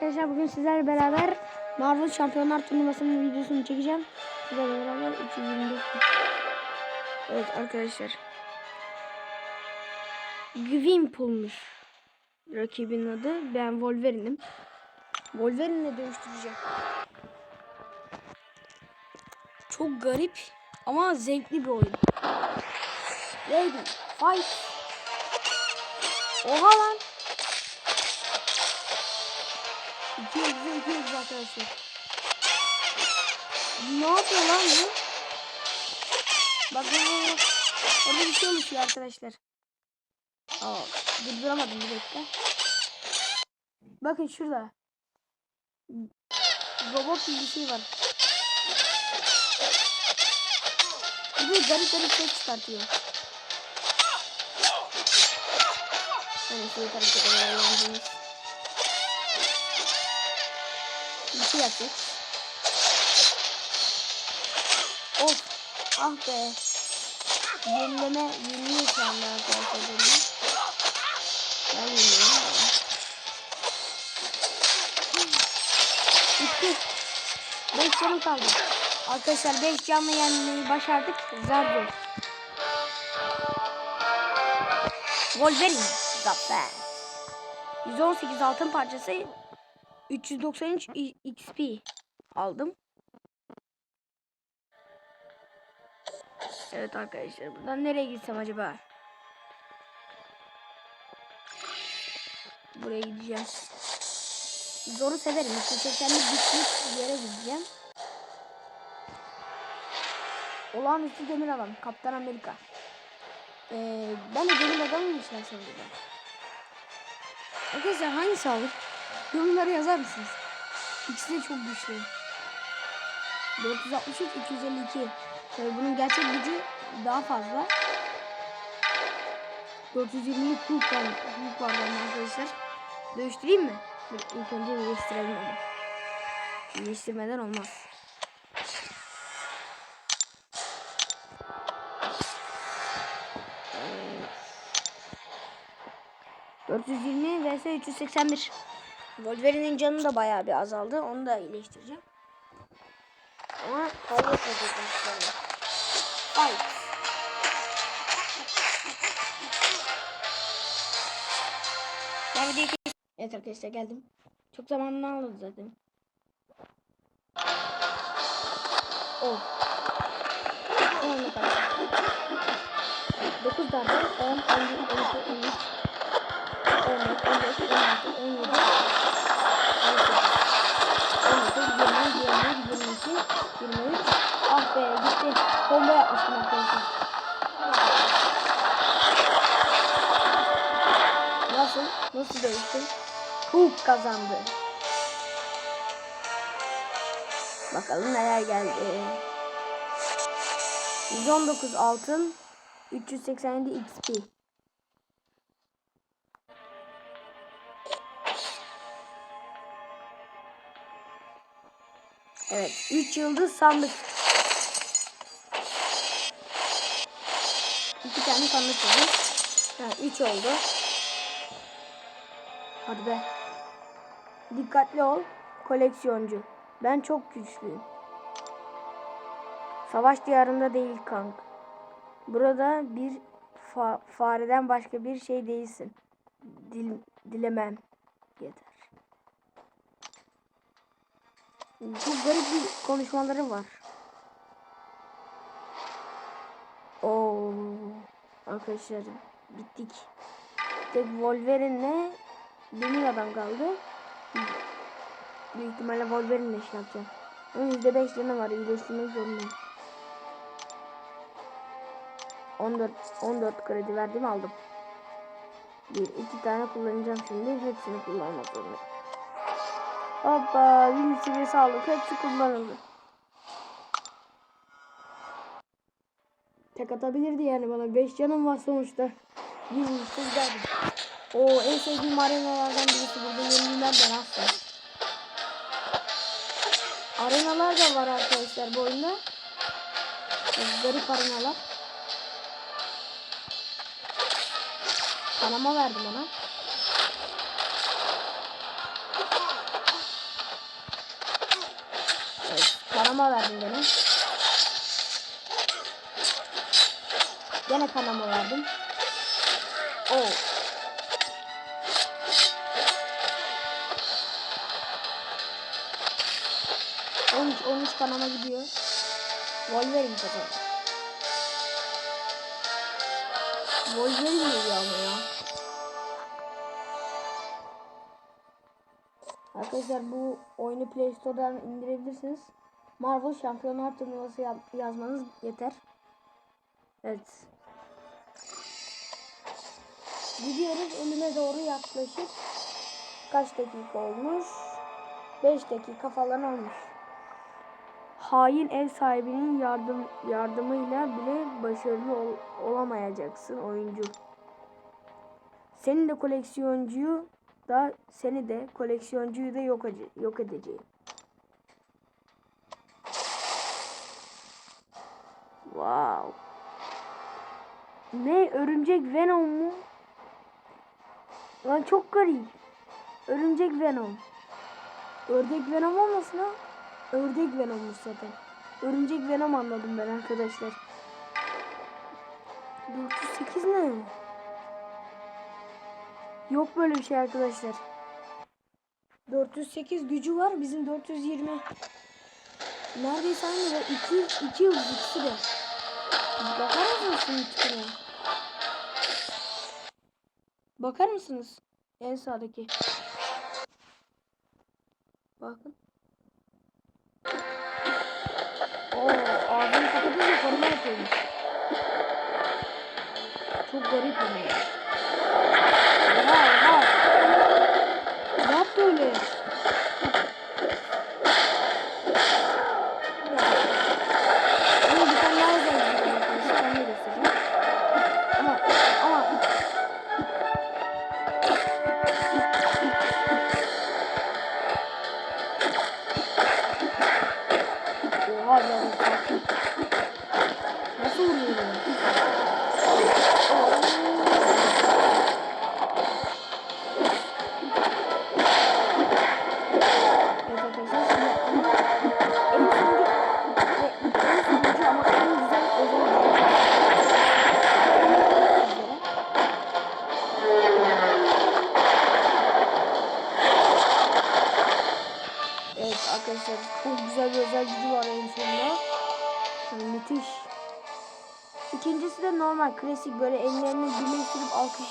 Arkadaşlar bugün sizlerle beraber Marvel Şampiyonlar Turnuvası'nın videosunu çekeceğim. Sizlerle beraber 324. Evet arkadaşlar. Gwimple'muş rakibinin adı. Ben Wolverine'im. Wolverine'le dövüştüreceğim. Çok garip ama zevkli bir oyun. Ready, fight. Oha lan. İki yıldızı iki yıldız arkadaşlar. Ne yapıyor lan bu? Bak. Orada bir şey oluşuyor arkadaşlar. Aa, durduramadım bir dakika. Bakın şurada. Robot gibi bir şey var. Bir de garip garip ses çıkartıyor. Hani şey tarafı kadar eğlendiğimiz. Bir şey. Of. Ah be. Yenileme yeniliyor şu arkadaşlar. Ben yeniliyorum. Bitti. 5 canım kaldı. Arkadaşlar 5 canla yenmeyi başardık. Zar zor. Wolverine zafer. 118 altın parçası 393 i- XP aldım. Evet arkadaşlar buradan nereye gitsem acaba? Buraya gideceğim. Zoru severim. İşte bitmiş bir yere gideceğim. Olağanüstü demir adam. Kaptan Amerika. Ee, ben de demir adamım işlersem burada. Arkadaşlar hangisi alır? Yorumlara yazar mısınız? İkisi de çok güçlü. 463, 252. Tabii bunun gerçek gücü daha fazla. 420 Hulk var, Hulk var arkadaşlar. Dövüştüreyim mi? İlk önce iyileştirelim onu. İyileştirmeden olmaz. Evet. 420 vs 381. Wolverine'in canı da bayağı bir azaldı. Onu da iyileştireceğim. Ama kaybetmeyeceğim sonra. Fight. Ben videoyu Evet arkadaşlar geldim. Çok zamanını aldı zaten. Oh. 10 kadar. 9 darbe 10, 11, 12, 13, kazandı. Bakalım neler geldi. 119 altın, 387 XP. Evet, 3 yıldız sandık. İki tane sandık oldu. Ha, 3 oldu. Hadi be. Dikkatli ol, koleksiyoncu. Ben çok güçlüyüm. Savaş diyarında değil kank. Burada bir fa- fareden başka bir şey değilsin. Dil dilemem. Yeter. Çok garip bir konuşmaları var. Oo, arkadaşlar bittik. Tek Wolverine'le Demir adam kaldı. Büyük ihtimalle Wolverine'le şey yapacağım. Ama %5 canı var. İyileştirmek zorundayım. 14 14 kredi verdim aldım. Bir iki tane kullanacağım şimdi. Hepsini kullanmak zorundayım. Hoppa, Unity ve sağlık hepsi kullanıldı. Tek atabilirdi yani bana. 5 canım var sonuçta. Bir vuruşsuz geldim. O en sevdiğim arenalardan birisi burada yenilmem ben asla. Arenalar da var arkadaşlar bu oyunda. Garip arenalar. Kanama verdim ona. Evet, kanama verdim benim. Gene kanama verdim. Oh. 13 13 kanama gidiyor. Wolverine kazandı. Wolverine geliyor ama ya. Arkadaşlar bu oyunu Play Store'dan indirebilirsiniz. Marvel Şampiyonlar Turnuvası yazmanız yeter. Evet. Gidiyoruz ölüme doğru yaklaşıp kaç dakika olmuş? 5 dakika falan olmuş. Hain ev sahibinin yardım yardımıyla bile başarılı ol- olamayacaksın oyuncu. Senin de koleksiyoncuyu da seni de koleksiyoncuyu da yok, yok edeceğim. Wow. Ne örümcek Venom mu? Lan çok garip. Örümcek Venom. Ördek Venom olmasın ha? Ördek Venom'muş zaten. Örümcek Venom anladım ben arkadaşlar. 408 ne? Yok böyle bir şey arkadaşlar. 408 gücü var. Bizim 420. Neredeyse aynı. ve iki, iki yıl ikisi de. Bakar mısınız tipine? Bakar mısınız? En sağdaki. Bakın. Yapıyormuş. Çok garip ama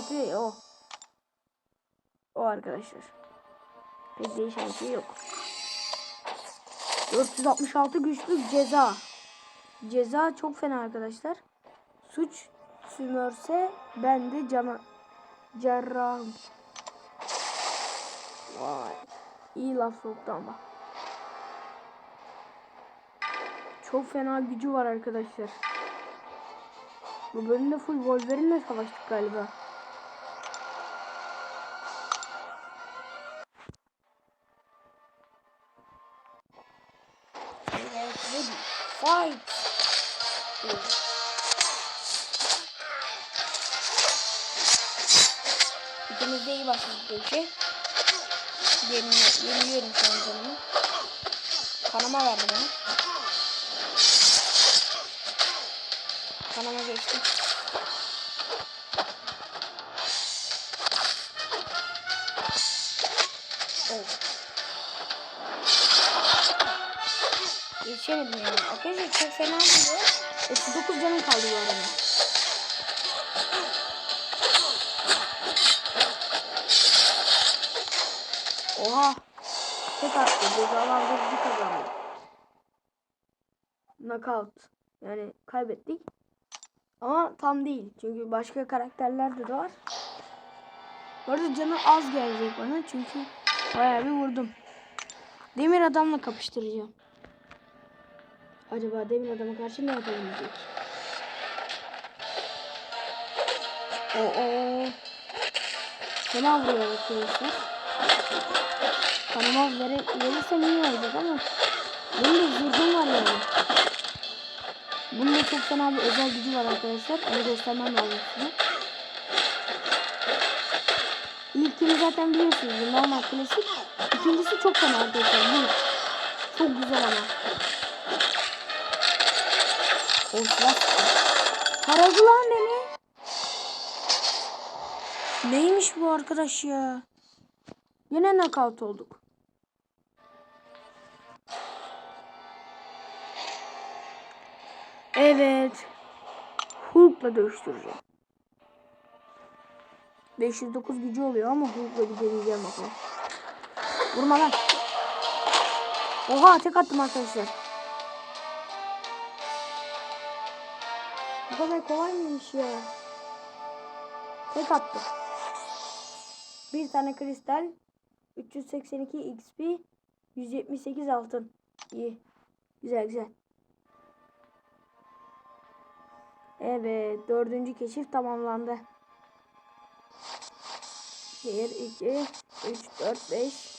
yapıyor ya o. O arkadaşlar. Pek değişen bir şey yok. 466 güçlü ceza. Ceza çok fena arkadaşlar. Suç sümörse ben de cana cerrahım. Vay. İyi laf soktu ama. Çok fena gücü var arkadaşlar. Bu bölümde full Wolverine'le savaştık galiba. Kanama verdi bana. Kanama geçti. Evet. Yetişemedim yani. Arkadaşlar çok fena gidiyor. 39 canım kaldı bu arada. Oha. Tek attı. Cezalandırıcı kazandı. Knockout. Yani kaybettik. Ama tam değil. Çünkü başka karakterler de var. Bu arada canı az gelecek bana. Çünkü bayağı bir vurdum. Demir adamla kapıştıracağım. Acaba demir adama karşı ne yapabilecek? O o. Fena vuruyor arkadaşlar. Kanıma vere, verirsem iyi olacak ama benim de zırhım var yani. Bunun çok fena bir özel gücü var arkadaşlar. Onu göstermem lazım size. İlkini zaten biliyorsunuz. Normal klasik. İkincisi çok fena arkadaşlar. Bu. Çok güzel ama. Olsun. Taradı lan beni. Neymiş bu arkadaş ya? Yine knockout olduk. Evet. Hulk'la dövüştüreceğim. 509 gücü oluyor ama Hulk'la bir deneyeceğim bakalım. Vurma lan. Oha tek attım arkadaşlar. Bu kadar kolay mıymış ya? Tek attım. Bir tane kristal. 382 XP. 178 altın. İyi. Güzel güzel. Evet. Dördüncü keşif tamamlandı. 1, 2, 3, 4, 5.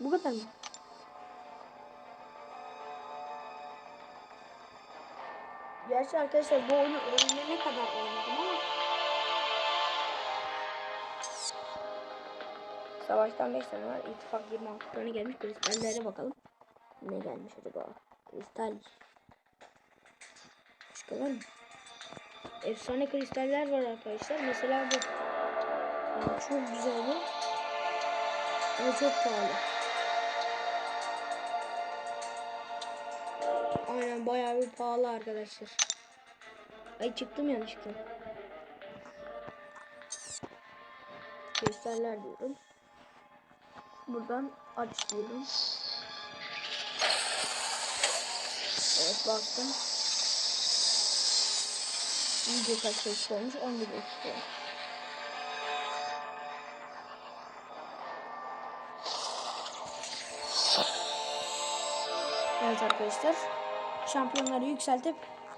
Bu kadar mı? Gerçi arkadaşlar bu oyunu öğrenene kadar oynadım ama Savaştan 5 tane var. İttifak 26 tane gelmiş. Kristallere bakalım. Ne gelmiş acaba? Kristal. Başka mı? Efsane kristaller var arkadaşlar. Mesela bu. Yani çok güzel bu. Ama çok pahalı. Aynen bayağı bir pahalı arkadaşlar. Ay çıktım yanlışlıkla. Kristaller diyorum. Buradan aç diyorum. Evet bastım. Video kaç dakika olmuş? 11 dakika. Evet arkadaşlar. Şampiyonları yükseltip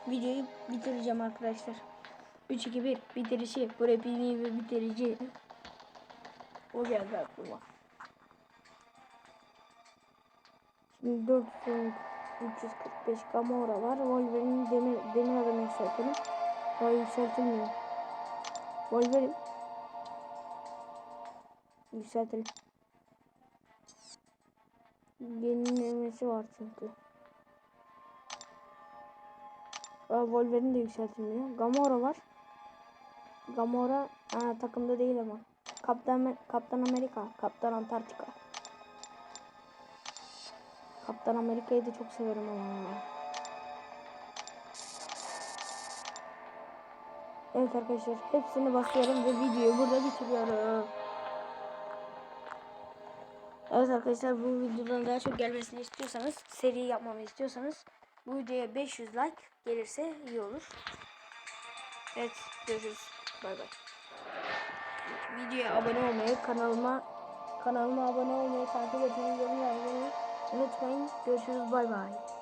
videoyu bitireceğim arkadaşlar. 3 2 1 bitirişi. Bu rapini ve bitirici. O geldi aklıma. Şimdi 4 345 Gamora var. Wolverine'in demir, demir adamı yükseltelim. Daha yükseltilmiyor. Wolverine. Yükseltelim. Yenilemesi var çünkü. Aa, Wolverine de yükseltilmiyor. Gamora var. Gamora aa, takımda değil ama. Kaptan Kaptan Amerika, Kaptan Antarktika. Kaptan Amerika'yı da çok severim ama. Evet arkadaşlar hepsini basıyorum ve videoyu burada bitiriyorum. Evet arkadaşlar bu videodan daha çok gelmesini istiyorsanız seri yapmamı istiyorsanız bu videoya 500 like gelirse iyi olur. Evet görüşürüz. Bay bay. Videoya abone olmayı, kanalıma kanalıma abone olmayı, takip etmeyi, yorum yazmayı unutmayın. Görüşürüz. Bay bay.